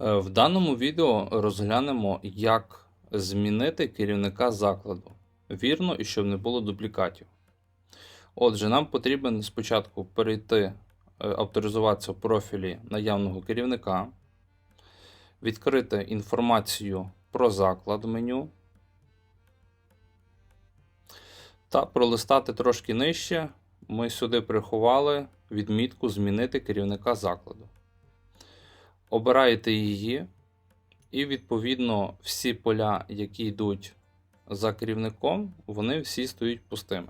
Е, В даному відео розглянемо, як змінити керівника закладу. Вірно і щоб не було дублікатів. Отже, нам потрібно спочатку перейти, е, авторизуватися в профілі наявного керівника, відкрити інформацію про заклад меню та пролистати трошки нижче. Ми сюди приховали відмітку Змінити керівника закладу. Обираєте її, і відповідно всі поля, які йдуть за керівником, вони всі стають пустими.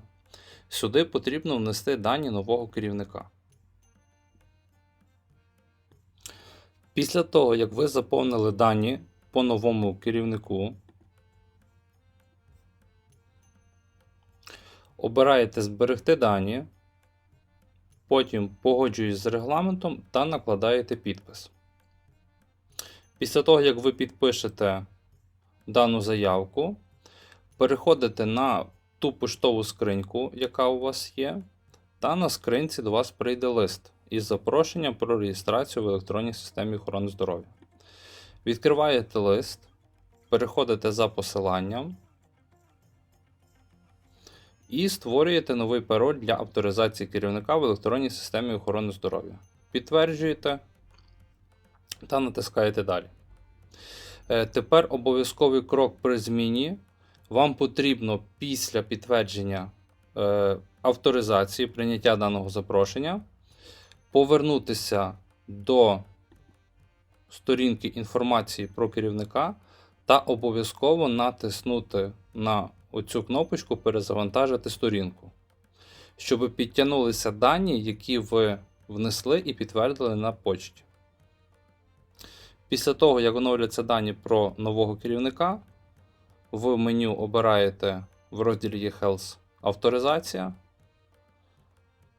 Сюди потрібно внести дані нового керівника. Після того, як ви заповнили дані по новому керівнику, обираєте Зберегти дані, потім погоджуюсь з регламентом та накладаєте підпис. Після того, як ви підпишете дану заявку, переходите на ту поштову скриньку, яка у вас є, та на скринці до вас прийде лист із запрошенням про реєстрацію в електронній системі охорони здоров'я. Відкриваєте лист, переходите за посиланням і створюєте новий пароль для авторизації керівника в електронній системі охорони здоров'я. Підтверджуєте та натискаєте далі. Е, Тепер обов'язковий крок при зміні. Вам потрібно після підтвердження е, авторизації прийняття даного запрошення повернутися до сторінки інформації про керівника та обов'язково натиснути на оцю кнопочку Перезавантажити сторінку, щоб підтягнулися дані, які ви внесли і підтвердили на почті. Після того, як оновляться дані про нового керівника, в меню обираєте в розділі Health авторизація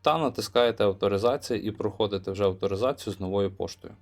та натискаєте авторизація і проходите вже авторизацію з новою поштою.